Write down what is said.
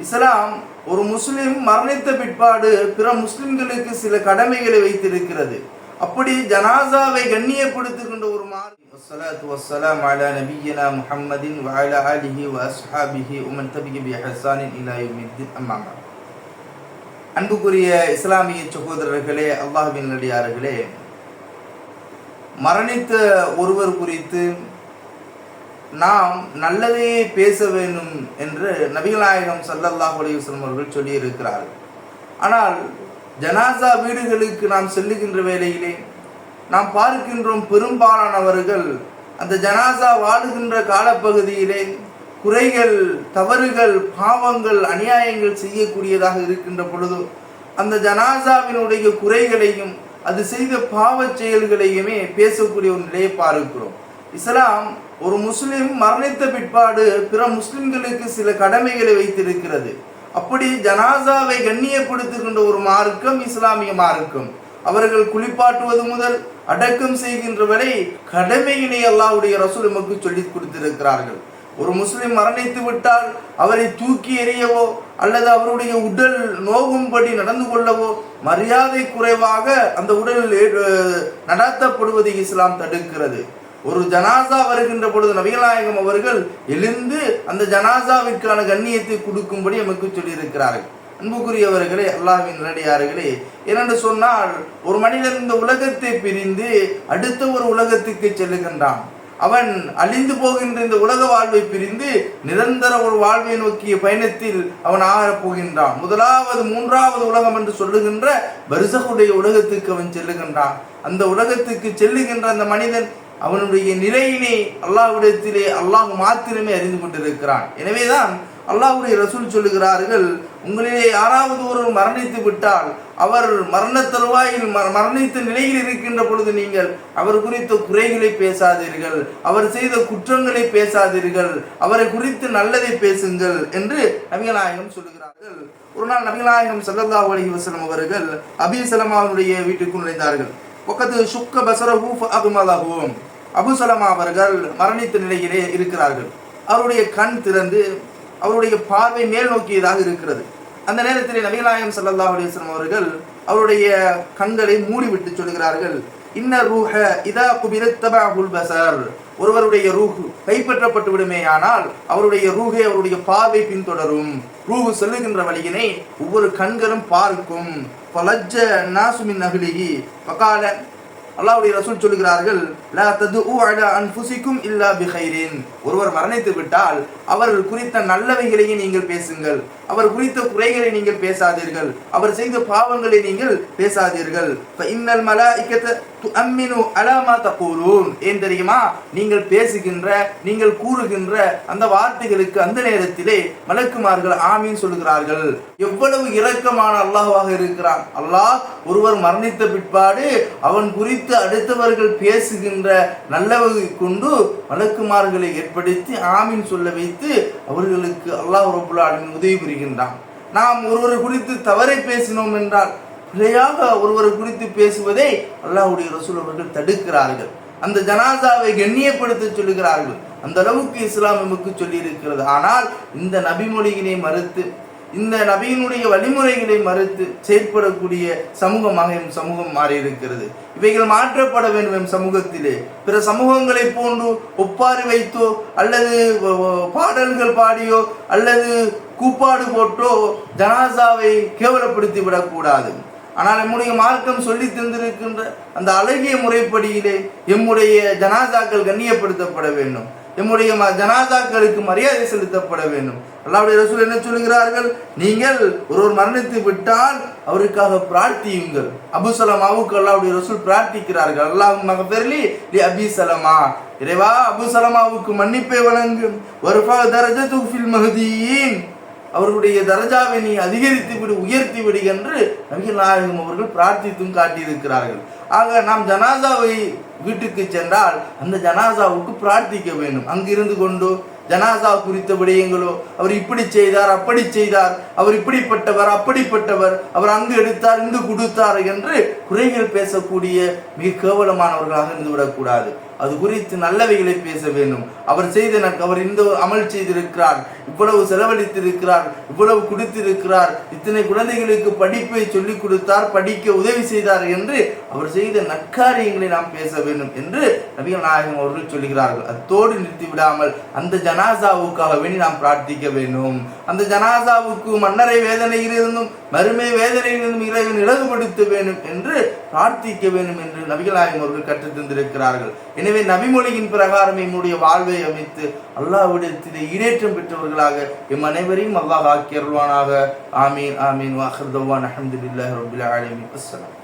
இஸ்லாம் ஒரு முஸ்லிம் மரணித்த பிற்பாடு பிற முஸ்லிம்களுக்கு சில கடமைகளை வைத்திருக்கிறது அப்படி ஜனாசாவை கண்ணியப்படுத்துகின்ற ஒரு மார்க்கம் والصلاة والسلام على نبينا محمد وعلى آله وأصحابه ومن تبع بإحسان إلى يوم الدين أما بعد அன்புக்குரிய இஸ்லாமிய சகோதரர்களே அல்லாஹ்வின் நடிகார்களே மரணித்த ஒருவர் குறித்து நாம் நல்லதையே பேச வேண்டும் என்று நபிகநாயகம் சல்லல்லாஹ் அலைஹி அவர்கள் சொல்லியிருக்கிறார்கள். ஆனால் ஜனாசா வீடுகளுக்கு நாம் செல்லுகின்ற வேளையிலே நாம் பார்க்கின்றோம் பெரும்பாலானவர்கள் அந்த ஜனாசா வாழுகின்ற காலப்பகுதியிலே குறைகள் தவறுகள் பாவங்கள் அநியாயங்கள் செய்யக்கூடியதாக இருக்கின்ற பொழுது அந்த ஜனாசாவினுடைய குறைகளையும் அது செய்த பாவச் செயல்களையுமே பேசக்கூடிய ஒரு நிலையை பார்க்கிறோம். இஸ்லாம் ஒரு முஸ்லிம் மரணித்த பிற்பாடு பிற முஸ்லிம்களுக்கு சில கடமைகளை வைத்திருக்கிறது. அப்படி ஜனாசாவை கண்ணியப்படுத்துகின்ற ஒரு மார்க்கம் இஸ்லாமிய மார்க்கம். அவர்கள் குளிப்பாட்டுவது முதல் அடக்கம் செய்கின்ற வரை கடமையினை அல்லாவுடைய ரசூல் நமக்கு சொல்லிக் கொடுத்திருக்கிறார்கள். ஒரு முஸ்லிம் மரணித்து விட்டால் அவரை தூக்கி எறியவோ அல்லது அவருடைய உடல் நோகும்படி நடந்து கொள்ளவோ மரியாதை குறைவாக அந்த உடல் நடாத்தப்படுவதை இஸ்லாம் தடுக்கிறது. ஒரு ஜனாசா வருகின்ற பொழுது நபிகளாயகம் அவர்கள் எழுந்து அந்த ஜனாசாவிற்கான கண்ணியத்தை கொடுக்கும்படி நமக்கு சொல்லியிருக்கிறார்கள். அன்புக்குரியவர்களே அல்லாஹ்வின் நடிகார்களே என்னென்று சொன்னால் ஒரு மனிதன் இந்த உலகத்தை பிரிந்து அடுத்த ஒரு உலகத்துக்கு செல்லுகின்றான். அவன் அழிந்து போகின்ற இந்த உலக வாழ்வை பிரிந்து நிரந்தர ஒரு வாழ்வை நோக்கிய பயணத்தில் அவன் ஆகப் போகின்றான். முதலாவது மூன்றாவது உலகம் என்று சொல்லுகின்ற பரிசகுடைய உலகத்துக்கு அவன் செல்லுகின்றான். அந்த உலகத்துக்கு செல்லுகின்ற அந்த மனிதன் அவனுடைய நிலையினை அல்லாஹ்விடத்திலே அல்லாஹ் மாத்திரமே அறிந்து கொண்டிருக்கிறான். எனவேதான் அல்லாஹ்வுடைய ரசூல் சொல்லுகிறார்கள் உங்களிலே யாராவது ஒருவர் மரணித்து விட்டால் அவர் மரண தருவாயில் மரணித்த நிலையில் இருக்கின்ற பொழுது நீங்கள் அவர் குறித்த குறைகளை பேசாதீர்கள் அவர் செய்த குற்றங்களை பேசாதீர்கள் அவரை குறித்து நல்லதை பேசுங்கள் என்று நபிகநாயகம் சொல்லுகிறார்கள். ஒரு நாள் நபிகநாயகம் சல்லல்லா அலி வசலம் அவர்கள் அபி சலமாவுடைய வீட்டுக்கு நுழைந்தார்கள். பக்கத்து சுக்க பசரஹூ அகுமலகும் அபுசலமா அவர்கள் மரணித்த நிலையிலே இருக்கிறார்கள். அவருடைய கண் திறந்து அவருடைய பார்வை மேல் நோக்கியதாக இருக்கிறது. அந்த நேரத்தில் நபிகளாயம் சல்லா அலைஹி அவர்கள் அவருடைய கண்களை மூடிவிட்டு சொல்கிறார்கள் இன்ன ரூஹ இதா குபிரத் தபஅஹுல் ஒருவருடைய ரூஹு கைப்பற்றப்பட்டு விடுமேயானால் அவருடைய ரூஹே அவருடைய பார்வை பின்தொடரும். ரூஹு செல்லுகின்ற வழியினை ஒவ்வொரு கண்களும் பார்க்கும். பலஜ்ஜ நாசுமின் அகிலிஹி பகால அல்லாவுடைய ரசூல் சொல்லுகிறார்கள் லா ததுஉ அலா இல்லா பிஹைரின். ஒருவர் மரணித்து விட்டால் அவர்கள் குறித்த நல்லவைகளையே நீங்கள் பேசுங்கள். அவர் குறித்த குறைகளை நீங்கள் பேசாதீர்கள். அவர் செய்த பாவங்களை நீங்கள் பேசாதீர்கள். இன்னல் இக்கத்தை துஅம்மினு அலா தகூலூன். ஏன் தெரியுமா? நீங்கள் பேசுகின்ற நீங்கள் கூறுகின்ற அந்த வார்த்தைகளுக்கு அந்த நேரத்திலே மலக்குமார்கள் ஆமீன் சொல்லுகிறார்கள். எவ்வளவு இரக்கமான அல்லாஹாக இருக்கிறான். அல்லாஹ் ஒருவர் மரணித்த பிற்பாடு அவன் குறித்து அடுத்தவர்கள் பேசுகின்ற நல்லவகை கொண்டு மலக்குமார்களை ஏற்படுத்தி ஆமீன் சொல்ல வைத்து அவர்களுக்கு அல்லாஹ் ரபுல் உதவி புரிகின்றான். நாம் ஒருவர் குறித்து தவறை பேசினோம் என்றால் பிழையாக ஒருவர் குறித்து பேசுவதை அல்லாஹுடைய ரசூல் அவர்கள் தடுக்கிறார்கள். அந்த ஜனாசாவை கண்ணியப்படுத்த சொல்லுகிறார்கள். அந்த அளவுக்கு இஸ்லாம் நமக்கு சொல்லி இருக்கிறது ஆனால் இந்த நபிமொழியினை மறுத்து இந்த நபியினுடைய வழிமுறைகளை மறுத்து செயற்படக்கூடிய சமூகமாக எம் சமூகம் மாறி இருக்கிறது இவைகள் மாற்றப்பட வேண்டும் எம் சமூகத்திலே. பிற சமூகங்களை போன்று ஒப்பாறு வைத்தோ அல்லது பாடல்கள் பாடியோ அல்லது கூப்பாடு போட்டோ ஜனாசாவை கேவலப்படுத்தி விடக்கூடாது ஆனால் நம்முடைய மார்க்கம் சொல்லி தந்திருக்கின்ற அந்த அழகிய முறைப்படியிலே எம்முடைய ஜனாதாக்கள் கண்ணியப்படுத்தப்பட வேண்டும். எம்முடைய ம- மரியாதை செலுத்தப்பட வேண்டும். அல்லாவுடைய ரசூல் என்ன சொல்லுகிறார்கள் நீங்கள் ஒருவர் மரணித்து விட்டால் அவருக்காக பிரார்த்தியுங்கள். அபு சலமாவுக்கு அல்லாவுடைய ரசூல் பிரார்த்திக்கிறார்கள். அல்லாஹ் மகபெர்லி லி அபி சலமா. இறைவா அபு சலமாவுக்கு மன்னிப்பை வழங்கும். வருஃபா தரஜத்து ஃபில் மஹதியின் அவர்களுடைய தரஜாவை நீ அதிகரித்து விடு உயர்த்தி விடு என்று நபிகள் நாயகம் அவர்கள் பிரார்த்தித்தும் காட்டியிருக்கிறார்கள். ஆக நாம் ஜனாசாவை வீட்டுக்கு சென்றால் அந்த ஜனாசாவுக்கு பிரார்த்திக்க வேண்டும். அங்கிருந்து கொண்டு ஜனாசா குறித்த விடயங்களோ அவர் இப்படி செய்தார் அப்படி செய்தார் அவர் இப்படிப்பட்டவர் அப்படிப்பட்டவர் அவர் அங்கு எடுத்தார் இங்கு கொடுத்தார் என்று குறைகள் பேசக்கூடிய மிக கேவலமானவர்களாக இருந்து விடக்கூடாது. அது குறித்து நல்லவைகளை பேச வேண்டும். அவர் செய்த அவர் இந்த அமல் செய்திருக்கிறார். இவ்வளவு செலவழித்திருக்கிறார் இவ்வளவு கொடுத்திருக்கிறார் இத்தனை குழந்தைகளுக்கு படிப்பை சொல்லிக் கொடுத்தார் படிக்க உதவி செய்தார் என்று அவர் செய்த நற்காரியங்களை நாம் பேச வேண்டும் என்று நபிகள் நாயகம் அவர்கள் சொல்கிறார்கள் அத்தோடு நிறுத்தி விடாமல் அந்த ஜனாசாவுக்காக வேண்டி நாம் பிரார்த்திக்க வேண்டும். அந்த ஜனாசாவுக்கு மன்னரை வேதனையிலிருந்தும் மறுமை வேதனையிலிருந்தும் இறைவன் இலகுபடுத்த வேண்டும் என்று பிரார்த்திக்க வேண்டும் என்று நபிகள் நாயகம் அவர்கள் கற்றுத்தந்திருக்கிறார்கள் எனவே நபிமொழியின் பிரகாரம் என்னுடைய வாழ்வை அமைத்து அல்லாவிடத்திலே ஈடேற்றம் பெற்றவர்களாக எம் அனைவரையும் அல்லாஹ் ஆக்கி அருள்வானாக ஆமீன் ஆமீன் வாஹர்தவான் அஹமதுல்லாஹி ரபில் ஆலமீன் அஸ்ஸலாம்